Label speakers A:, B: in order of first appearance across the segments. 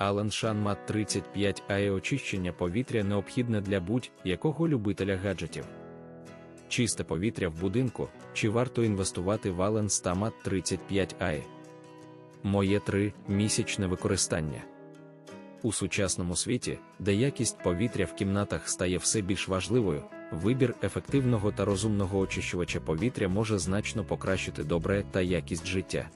A: Allen Shanmat 35 AE очищення повітря необхідне для будь-якого любителя гаджетів. Чисте повітря в будинку, чи варто інвестувати в Allen Stamat 35 AE? Моє 3 місячне використання. У сучасному світі, де якість повітря в кімнатах стає все більш важливою, вибір ефективного та розумного очищувача повітря може значно покращити добре та якість життя.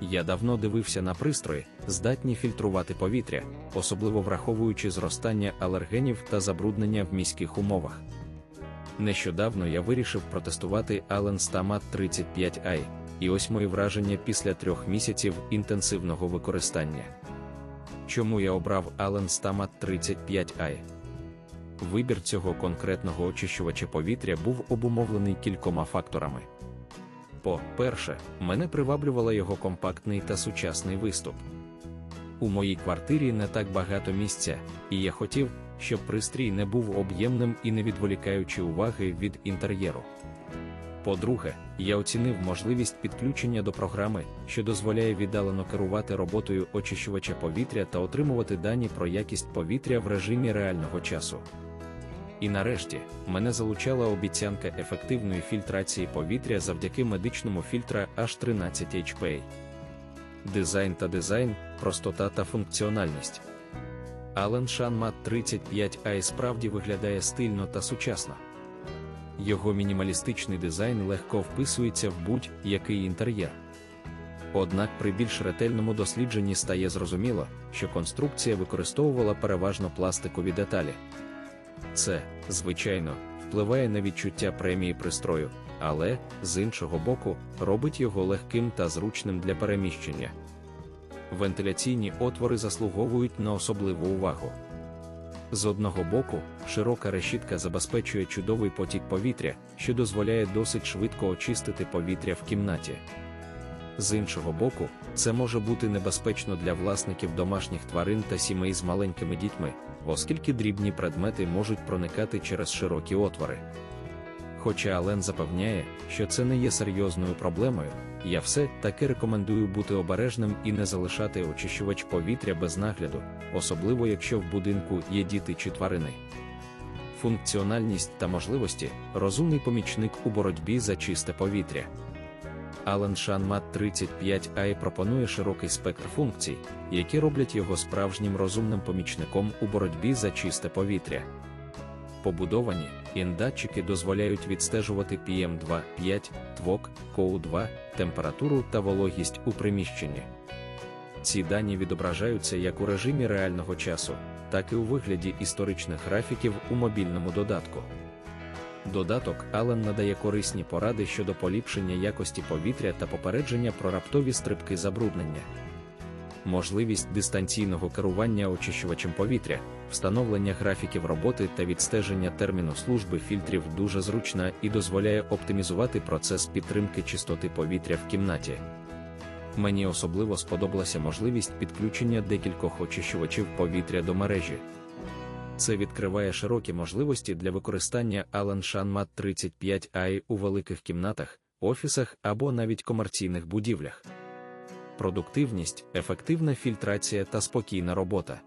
A: Я давно дивився на пристрої, здатні фільтрувати повітря, особливо враховуючи зростання алергенів та забруднення в міських умовах. Нещодавно я вирішив протестувати Allen Stamat 35i, і ось мої враження після трьох місяців інтенсивного використання. Чому я обрав Allen Stamat 35i? Вибір цього конкретного очищувача повітря був обумовлений кількома факторами. По-перше, мене приваблювала його компактний та сучасний виступ. У моїй квартирі не так багато місця, і я хотів, щоб пристрій не був об'ємним і не відволікаючи уваги від інтер'єру. По-друге, я оцінив можливість підключення до програми, що дозволяє віддалено керувати роботою очищувача повітря та отримувати дані про якість повітря в режимі реального часу. І нарешті мене залучала обіцянка ефективної фільтрації повітря завдяки медичному фільтра H13 HPA. Дизайн та дизайн, простота та функціональність. Allen Shanmat 35i справді виглядає стильно та сучасно. Його мінімалістичний дизайн легко вписується в будь-який інтер'єр. Однак при більш ретельному дослідженні стає зрозуміло, що конструкція використовувала переважно пластикові деталі. Це, звичайно, впливає на відчуття премії пристрою, але, з іншого боку, робить його легким та зручним для переміщення. Вентиляційні отвори заслуговують на особливу увагу. З одного боку, широка решітка забезпечує чудовий потік повітря, що дозволяє досить швидко очистити повітря в кімнаті. З іншого боку, це може бути небезпечно для власників домашніх тварин та сімей з маленькими дітьми, оскільки дрібні предмети можуть проникати через широкі отвори. Хоча Ален запевняє, що це не є серйозною проблемою, я все таки рекомендую бути обережним і не залишати очищувач повітря без нагляду, особливо якщо в будинку є діти чи тварини. Функціональність та можливості розумний помічник у боротьбі за чисте повітря. Allen Shanmat 35i пропонує широкий спектр функцій, які роблять його справжнім розумним помічником у боротьбі за чисте повітря. Побудовані індатчики дозволяють відстежувати PM2,5, ТВОК, КОУ2, температуру та вологість у приміщенні. Ці дані відображаються як у режимі реального часу, так і у вигляді історичних графіків у мобільному додатку. Додаток Allen надає корисні поради щодо поліпшення якості повітря та попередження про раптові стрибки забруднення. Можливість дистанційного керування очищувачем повітря, встановлення графіків роботи та відстеження терміну служби фільтрів дуже зручна і дозволяє оптимізувати процес підтримки чистоти повітря в кімнаті. Мені особливо сподобалася можливість підключення декількох очищувачів повітря до мережі. Це відкриває широкі можливості для використання Allen Shanmat 35i у великих кімнатах, офісах або навіть комерційних будівлях. Продуктивність, ефективна фільтрація та спокійна робота.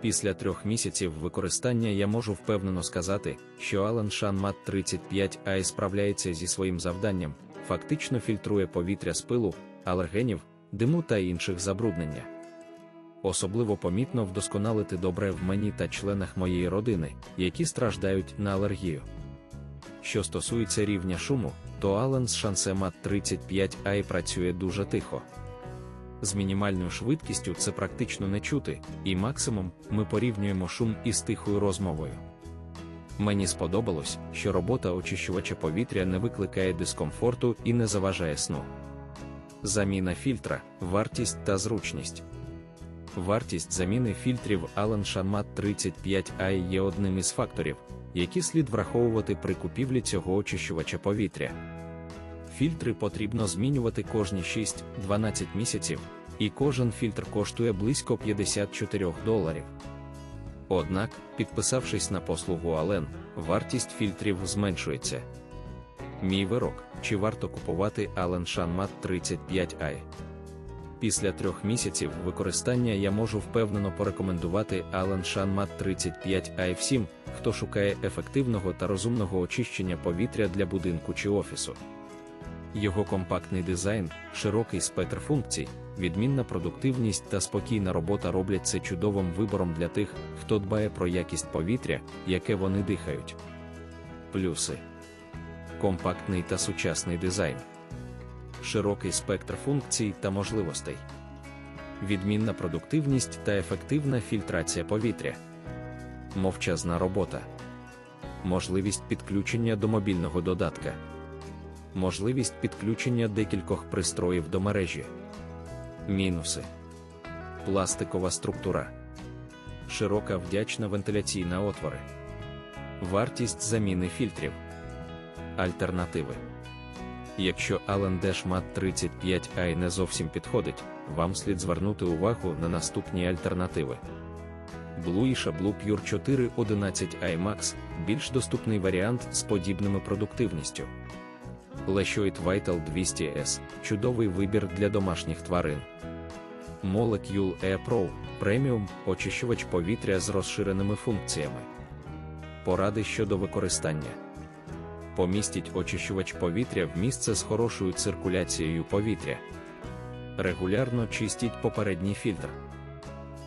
A: Після трьох місяців використання я можу впевнено сказати, що Allen Shanmat 35i справляється зі своїм завданням, фактично фільтрує повітря з пилу, алергенів, диму та інших забруднення. Особливо помітно вдосконалити добре в мені та членах моєї родини, які страждають на алергію. Що стосується рівня шуму, то Allen з Shansemat 35i працює дуже тихо. З мінімальною швидкістю це практично не чути, і максимум ми порівнюємо шум із тихою розмовою. Мені сподобалось, що робота очищувача повітря не викликає дискомфорту і не заважає сну. Заміна фільтра, вартість та зручність. Вартість заміни фільтрів Allen Shanmat 35i є одним із факторів, які слід враховувати при купівлі цього очищувача повітря. Фільтри потрібно змінювати кожні 6-12 місяців, і кожен фільтр коштує близько 54 доларів. Однак, підписавшись на послугу Allen, вартість фільтрів зменшується. Мій вирок, чи варто купувати Allen Shanmat 35i? Після трьох місяців використання я можу впевнено порекомендувати Allen Shanmat 35 AF7, хто шукає ефективного та розумного очищення повітря для будинку чи офісу. Його компактний дизайн, широкий спектр функцій, відмінна продуктивність та спокійна робота роблять це чудовим вибором для тих, хто дбає про якість повітря, яке вони дихають. Плюси компактний та сучасний дизайн, широкий спектр функцій та можливостей, відмінна продуктивність та ефективна фільтрація повітря, мовчазна робота, можливість підключення до мобільного додатка, можливість підключення декількох пристроїв до мережі, мінуси, пластикова структура, широка вдячна вентиляційна отвори, вартість заміни фільтрів. Альтернативи. Якщо Allen Dashmat 35i не зовсім підходить, вам слід звернути увагу на наступні альтернативи. Blue Pure 411 i Max більш доступний варіант з подібними продуктивністю. Leshoit Vital 200S чудовий вибір для домашніх тварин. Molecule Air Pro преміум очищувач повітря з розширеними функціями. Поради щодо використання. Помістіть очищувач повітря в місце з хорошою циркуляцією повітря. Регулярно чистіть попередній фільтр.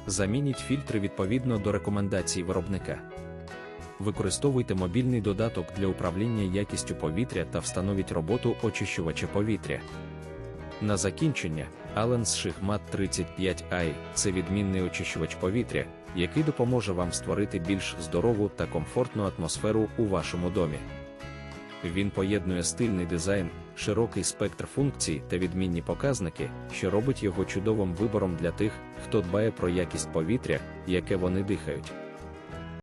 A: Замініть фільтри відповідно до рекомендацій виробника. Використовуйте мобільний додаток для управління якістю повітря та встановіть роботу очищувача повітря. На закінчення, Allen Shigmat 35i це відмінний очищувач повітря, який допоможе вам створити більш здорову та комфортну атмосферу у вашому домі. Він поєднує стильний дизайн, широкий спектр функцій та відмінні показники, що робить його чудовим вибором для тих, хто дбає про якість повітря, яке вони дихають.